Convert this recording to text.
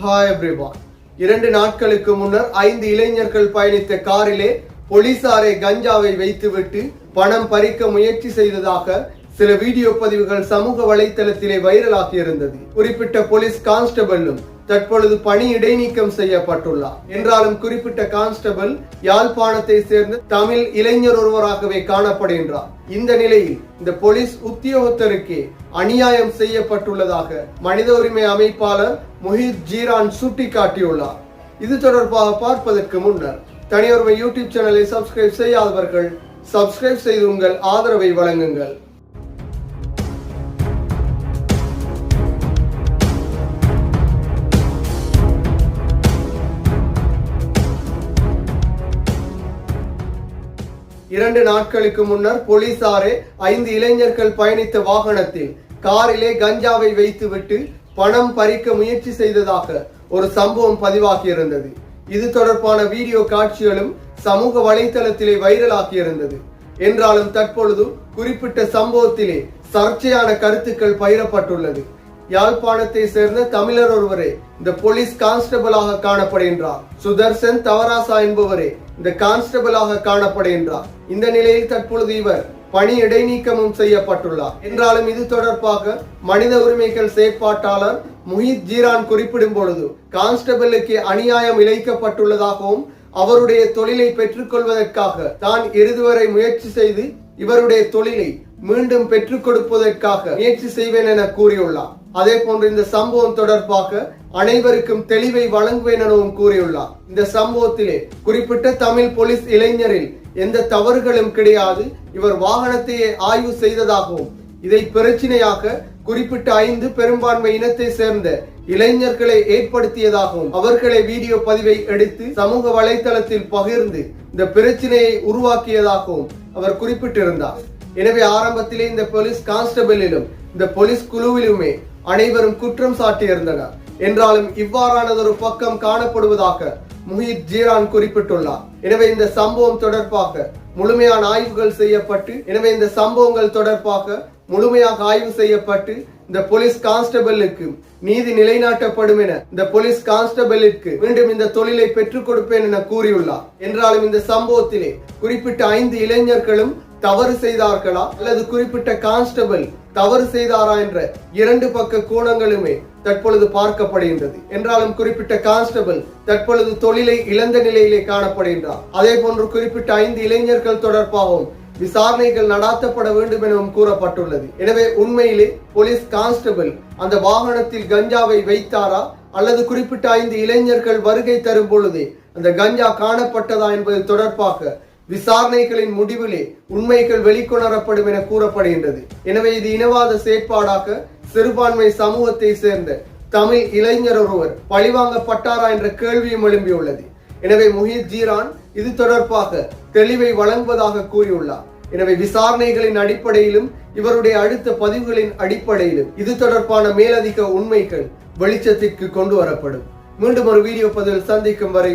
Hi everyone இரண்டு நாட்களுக்கு முன்னர் ஐந்து இளைஞர்கள் பயணித்த காரிலே போலீசாரை கஞ்சாவை வைத்துவிட்டு பணம் பறிக்க முயற்சி செய்ததாக சில வீடியோ பதிவுகள் சமூக வலைத்தளத்திலே வைரலாகி இருந்தது. குறிப்பிட்ட போலீஸ் கான்ஸ்டபிளும் தற்பொழுது பணி இடைநீக்கம் செய்யப்பட்டுள்ளார். என்றாலும் குறிப்பிட்ட கான்ஸ்டபிள் யாழ்ப்பாணத்தை சேர்ந்த தமிழ் இளைஞர் ஒருவராகவே காணப்படுகின்றார். இந்த நிலையில் இந்த போலீஸ் உத்தியோகத்தருக்கே அநியாயம் செய்யப்பட்டுள்ளதாக மனித உரிமை அமைப்பாளர் முஹித் ஜீரான் சுட்டிக்காட்டியுள்ளார். இது தொடர்பாக பார்ப்பதற்கு முன்னர் தனியொருமை யூடியூப் சேனலை சப்ஸ்கிரைப் செய்யாதவர்கள் சப்ஸ்கிரைப் செய்து உங்கள் ஆதரவை வழங்குங்கள். இரண்டு நாட்களுக்கு முன்னர் போலீசாரே ஐந்து இளைஞர்கள் பயணித்த வாகனத்தில் காரிலே கஞ்சாவை வைத்துவிட்டு பணம் பறிக்க முயற்சி செய்ததாக ஒரு சம்பவம் பதிவாகியிருந்தது. இது தொடர்பான வீடியோ காட்சிகளும் சமூக வலைத்தளத்திலே வைரலாகியிருந்தது. என்றாலும் தற்பொழுது குறிப்பிட்ட சம்பவத்திலே சர்ச்சையான கருத்துக்கள் பயிரப்பட்டுள்ளது யாழ்ப்பாணத்தை சேர்ந்த தமிழர் ஒருவரே இந்த போலீஸ் கான்ஸ்டபிளாக காணப்படுகின்றார். சுதர்சன் தவராசா என்பவரே இந்த கான்ஸ்டபிளாக காணப்படுகின்றார். இந்த நிலையில் தற்பொழுது இவர் பணி இடைநீக்கமும் செய்யப்பட்டுள்ளார். என்றாலும் இது தொடர்பாக மனித உரிமைகள் செயற்பாட்டாளர் முஹித் ஜீரான் குறிப்பிடும் பொழுது கான்ஸ்டபிளுக்கு அநியாயம் இழைக்கப்பட்டுள்ளதாகவும் அவருடைய தொழிலை பெற்றுக்கொள்வதற்காக தான் இறுதி முயற்சி செய்து இவருடைய தொழிலை மீண்டும் பெற்றுக் கொடுப்பதற்காக முயற்சி செய்வேன் என கூறியுள்ளார். அதே போன்று இந்த சம்பவம் தொடர்பாக அனைவருக்கும் தெளிவை வழங்குவேன் எனவும் கூறியுள்ளார். இந்த சம்பவத்திலே குறிப்பிட்ட தமிழ் போலீஸ் இளைஞரில் எந்த தவறுகளும் கிடையாது. இவர் வாகனத்தையே ஆய்வு செய்ததாகவும் இதை பிரச்சனையாக குறிப்பிட்ட ஐந்து பெரும்பான்மை இனத்தை சேர்ந்த இளைஞர்களை ஏற்படுத்தியதாகவும் அவர்களை வீடியோ பதிவை எடுத்து சமூக வலைதளத்தில் பகிர்ந்து இந்த பிரச்சனையை உருவாக்கியதாகவும் அவர் குறிப்பிட்டிருந்தார். எனவே ஆரம்பத்திலே இந்த போலீஸ் கான்ஸ்டபிளிலும் இந்த போலீஸ் குழுவிலுமே அனைவரும் குற்றம் சாட்டியிருந்தனர். என்றாலும் இவ்வாறானதொரு பக்கம் காணப்படுவதாக முஹித் ஜீரான் குறிப்பிட்டுள்ளார். எனவே இந்த சம்பவம் தொடர்பாக முழுமையான ஆய்வுகள் செய்யப்பட்டு எனவே இந்த சம்பவங்கள் தொடர்பாக முழுமையாக ஆய்வு செய்யப்பட்டு இந்த போலீஸ் கான்ஸ்டபிளுக்கு நீதி நிலைநாட்டப்படும் என இந்த போலீஸ் கான்ஸ்டபிளுக்கு மீண்டும் இந்த தொழிலை பெற்றுக் கொடுப்பேன் என கூறியுள்ளார். என்றாலும் இந்த சம்பவத்திலே குறிப்பிட்ட ஐந்து இளைஞர்களும் தவறு செய்தார்களா? அல்லது குறிப்பிட்ட கான்ஸ்டபிள் தவறு செய்தாரா என்ற இரண்டு பக்க கோணங்களுமே தற்பொழுது பார்க்கப்படுகின்றது. என்றாலும் குறிப்பிட்ட கான்ஸ்டபிள் தற்பொழுது தொழிலை இழந்த நிலையிலே காணப்படுகின்றார். அதே போன்று குறிப்பிட்ட ஐந்து இளைஞர்கள் தொடர்பாகவும் விசாரணைகள் நடாத்தப்பட வேண்டும் எனவும் கூறப்பட்டுள்ளது. எனவே உண்மையிலே போலீஸ் கான்ஸ்டபிள் அந்த வாகனத்தில் கஞ்சாவை வைத்தாரா? அல்லது குறிப்பிட்ட ஐந்து இளைஞர்கள் வருகை தரும் பொழுதே அந்த கஞ்சா காணப்பட்டதா என்பது தொடர்பாக விசாரணைகளின் முடிவிலே உண்மைகள் வெளிக்கொணரப்படும் என கூறப்படுகின்றது. எனவே இது இனவாத செயற்பாடாக சிறுபான்மை சமூகத்தை சேர்ந்த தமிழ் இளைஞர் ஒருவர் பழிவாங்கப்பட்டாரா என்ற கேள்வியும் எழும்பியுள்ளது. எனவே முஹித் ஜீரான் இது தொடர்பாக தெளிவை வழங்குவதாக கூறியுள்ளார். எனவே விசாரணைகளின் அடிப்படையிலும் இவருடைய அடுத்த பதிவுகளின் அடிப்படையிலும் இது தொடர்பான மேலதிக உண்மைகள் வெளிச்சத்திற்கு கொண்டு வரப்படும். மீண்டும் ஒரு வீடியோ பதிவில் சந்திக்கும் வரை